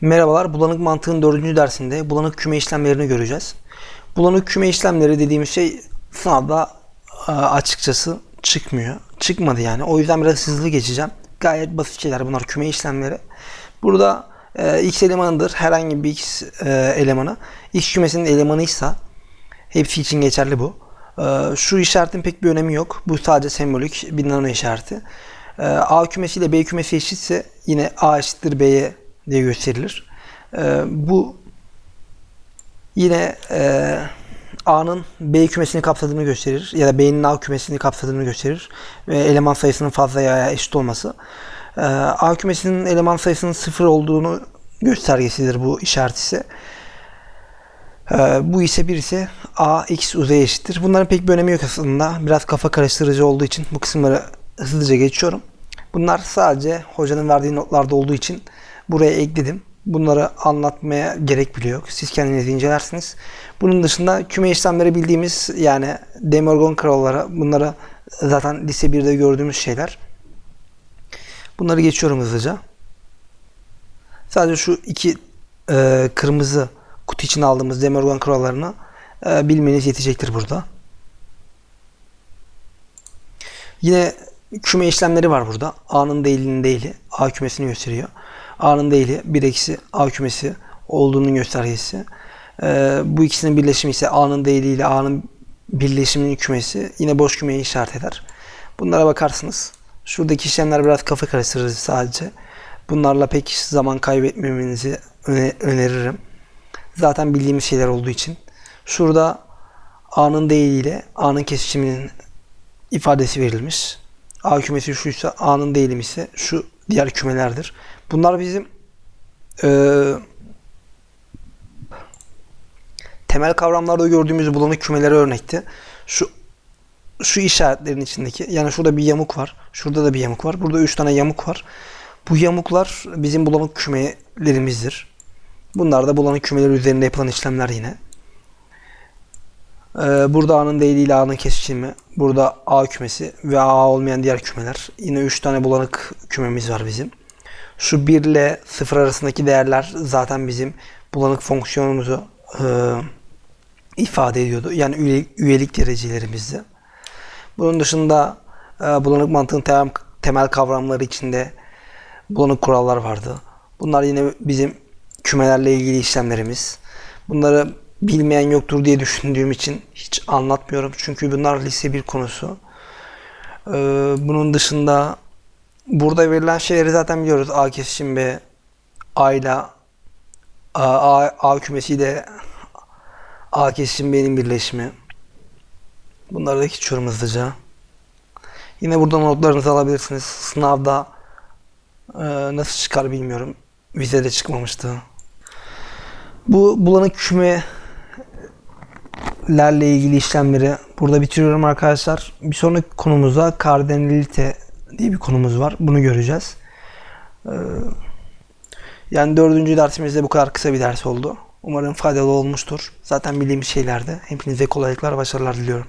Merhabalar, bulanık mantığın dördüncü dersinde bulanık küme işlemlerini göreceğiz. Bulanık küme işlemleri dediğimiz şey sınavda e, açıkçası çıkmıyor. Çıkmadı yani. O yüzden biraz hızlı geçeceğim. Gayet basit şeyler bunlar küme işlemleri. Burada e, x elemanıdır. Herhangi bir x e, elemanı. X kümesinin elemanıysa hepsi için geçerli bu. E, şu işaretin pek bir önemi yok. Bu sadece sembolik bir nano işareti. E, A kümesi ile B kümesi eşitse yine A eşittir B'ye diye gösterilir. E, bu yine e, A'nın B kümesini kapsadığını gösterir ya da B'nin A kümesini kapsadığını gösterir ve eleman sayısının fazla ya eşit olması. E, A kümesinin eleman sayısının sıfır olduğunu göstergesidir bu işaret ise. E, bu ise bir ise A x uzaya eşittir. Bunların pek bir önemi yok aslında. Biraz kafa karıştırıcı olduğu için bu kısımları hızlıca geçiyorum. Bunlar sadece hocanın verdiği notlarda olduğu için buraya ekledim. Bunları anlatmaya gerek bile yok. Siz kendiniz incelersiniz. Bunun dışında küme işlemleri bildiğimiz yani De Morgan kuralları bunları zaten lise 1'de gördüğümüz şeyler. Bunları geçiyorum hızlıca. Sadece şu iki e, kırmızı kutu için aldığımız De Morgan kurallarını e, bilmeniz yetecektir burada. Yine küme işlemleri var burada. A'nın değilinin değili A kümesini gösteriyor. A'nın değili 1 eksi A kümesi olduğunun göstergesi. Ee, bu ikisinin birleşimi ise A'nın değili ile A'nın birleşiminin kümesi yine boş kümeyi işaret eder. Bunlara bakarsınız. Şuradaki işlemler biraz kafa karıştırıcı sadece. Bunlarla pek zaman kaybetmemenizi öne- öneririm. Zaten bildiğimiz şeyler olduğu için. Şurada A'nın değili ile A'nın kesişiminin ifadesi verilmiş. A kümesi şuysa A'nın değilim ise şu diğer kümelerdir. Bunlar bizim eee, temel kavramlarda gördüğümüz bulanık kümelere örnekti. Şu şu işaretlerin içindeki yani şurada bir yamuk var. Şurada da bir yamuk var. Burada üç tane yamuk var. Bu yamuklar bizim bulanık kümelerimizdir. Bunlar da bulanık kümeler üzerinde yapılan işlemler yine. Ee, burada A'nın değiliyle A'nın kesişimi. Burada A kümesi ve A olmayan diğer kümeler. Yine 3 tane bulanık kümemiz var bizim. Şu 1 ile 0 arasındaki değerler zaten bizim bulanık fonksiyonumuzu e, ifade ediyordu. Yani üyelik, üyelik derecelerimizdi. Bunun dışında e, bulanık mantığın temel, temel kavramları içinde bulanık kurallar vardı. Bunlar yine bizim kümelerle ilgili işlemlerimiz. Bunları bilmeyen yoktur diye düşündüğüm için hiç anlatmıyorum. Çünkü bunlar lise bir konusu. Ee, bunun dışında burada verilen şeyleri zaten biliyoruz. A kesişim ve A ile A, A, A kümesiyle A kesişim B'nin birleşimi. Bunları da geçiyorum hızlıca. Yine burada notlarınızı alabilirsiniz. Sınavda e, nasıl çıkar bilmiyorum. Vizede çıkmamıştı. Bu bulanık küme lerle ilgili işlemleri burada bitiriyorum arkadaşlar. Bir sonraki konumuzda kardinalite diye bir konumuz var. Bunu göreceğiz. Ee, yani dördüncü dersimizde bu kadar kısa bir ders oldu. Umarım faydalı olmuştur. Zaten bildiğimiz şeylerde. Hepinize kolaylıklar, başarılar diliyorum.